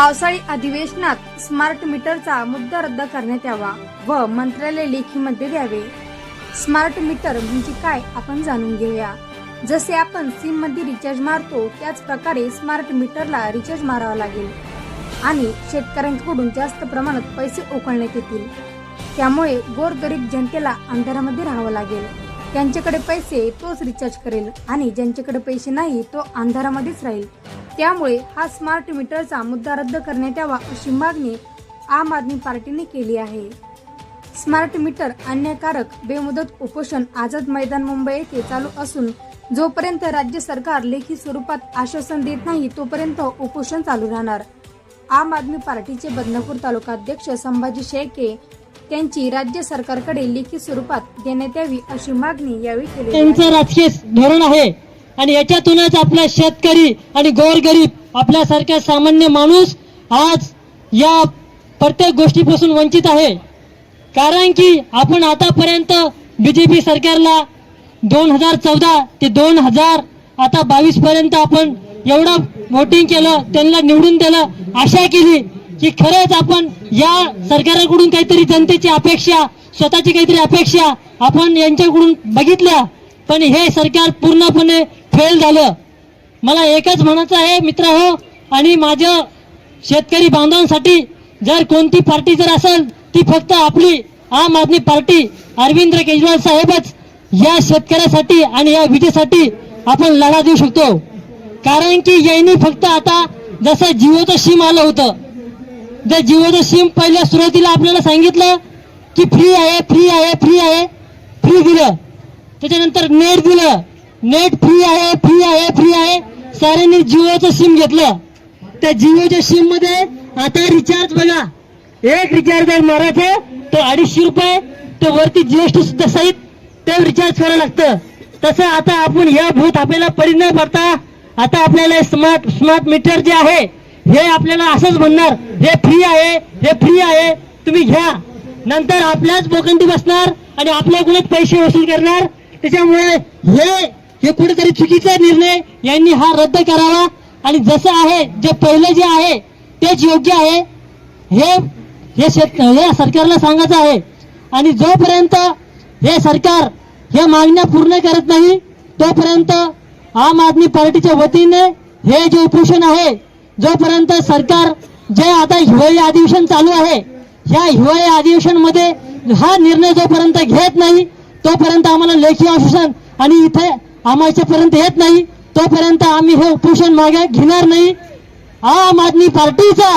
पावसाळी अधिवेशनात स्मार्ट मीटरचा मुद्दा रद्द करण्यात यावा व मंत्रालय लेखीमध्ये द्यावे. स्मार्ट मीटर म्हणजे काय आपण जाणून घेऊया. जसे आपण सिममध्ये रिचार्ज मारतो त्याच प्रकारे स्मार्ट मीटरला रिचार्ज मारावा लागेल आणि शेतकऱ्यांकडून जास्त प्रमाणात पैसे उकळण्यात येतील. त्यामुळे गोरगरीब जनतेला अंधारामध्ये राहावं लागेल. त्यांच्याकडे पैसे तोच रिचार्ज करेल आणि ज्यांच्याकडे पैसे नाही तो अंधारामध्येच राहील. त्यामुळे हा स्मार्ट मीटरचा मुद्दा रद्द करण्यात यावा अशी मागणी आम आदमी पार्टीने केली आहे. स्मार्ट मीटर अन्यायकारक बेमुदत उपोषण आझाद मैदान मुंबई येथे चालू असून जोपर्यंत राज्य सरकार लेखी स्वरूपात आश्वासन देत नाही तोपर्यंत उपोषण चालू राहणार. आम आदमी पार्टीचे बदनापूर तालुका अध्यक्ष संभाजी शेळके त्यांची राज्य सरकारकडे लेखी स्वरूपात देण्यात यावी अशी मागणी यावेळी केली त्यांचं राजकीय धोरण आहे. आणि याच्यातूनच आपला शेतकरी आणि गोरगरीब आपल्यासारख्या सामान्य माणूस आज या प्रत्येक गोष्टीपासून वंचित आहे. कारण की आपण आतापर्यंत बी जे पी सरकारला दोन हजार चौदा ते दोन हजार आता बावीस पर्यंत आपण एवढं वोटिंग केलं त्यांना निवडून दिलं आशा केली की खरंच आपण या सरकारकडून काहीतरी जनतेची अपेक्षा स्वतःची काहीतरी अपेक्षा आपण यांच्याकडून बघितल्या. पण हे सरकार पूर्णपणे फेल झालं. मला एकच म्हणायचं आहे मित्र हो आणि माझ्या शेतकरी बांधवांसाठी जर कोणती पार्टी जर असेल ती फक्त आपली आम आदमी पार्टी अरविंद केजरीवाल साहेबच या शेतकऱ्यासाठी आणि या विजेसाठी आपण लढा देऊ शकतो. कारण की यांनी फक्त आता जसं जिओचं सिम आलं होतं जर जिओचं सिम पहिल्या सुरुवातीला आपल्याला सांगितलं की फ्री आहे फ्री आहे फ्री आहे फ्री दिलं. त्याच्यानंतर नेट दिलं. नेट फ्री आहे फ्री आहे फ्री आहे. साऱ्यांनी जिओचं सिम घेतलं. त्या जिओच्या सिममध्ये आता रिचार्ज बघा. एक रिचार्ज आहे मराठे तो अडीचशे रुपये. तो वरती जीएसटी सुद्धा सहित ते रिचार्ज करावं लागतं. तसं आता आपण या भूत आपल्याला पडी न पडता. आता आपल्याला स्मार्ट स्मार्ट मीटर जे आहे हे आपल्याला असंच म्हणणार. हे फ्री आहे हे फ्री आहे. तुम्ही घ्या. नंतर आपल्याच बोकंडी बसणार आणि आपल्याकडूनच पैसे वसूल करणार. त्याच्यामुळे हे हे कुठेतरी चुकीचा निर्णय यांनी हा रद्द करावा. आणि जसं आहे जे पहिलं जे आहे तेच योग्य आहे. हे हे शेत हे सरकारला सांगायचं आहे. आणि जोपर्यंत हे सरकार हे मागण्या पूर्ण करत नाही तोपर्यंत आम आदमी पार्टीच्या वतीने हे जे उपोषण आहे जोपर्यंत सरकार जे आता हिवाळी अधिवेशन चालू आहे ह्या हिवाळी अधिवेशनमध्ये हा निर्णय जोपर्यंत घेत नाही तोपर्यंत आम्हाला लेखी आश्वासन आणि इथे आम्हाच्यापर्यंत येत नाही तोपर्यंत आम्ही हे उपोषण मागे घेणार नाही. आम आदमी पार्टीचा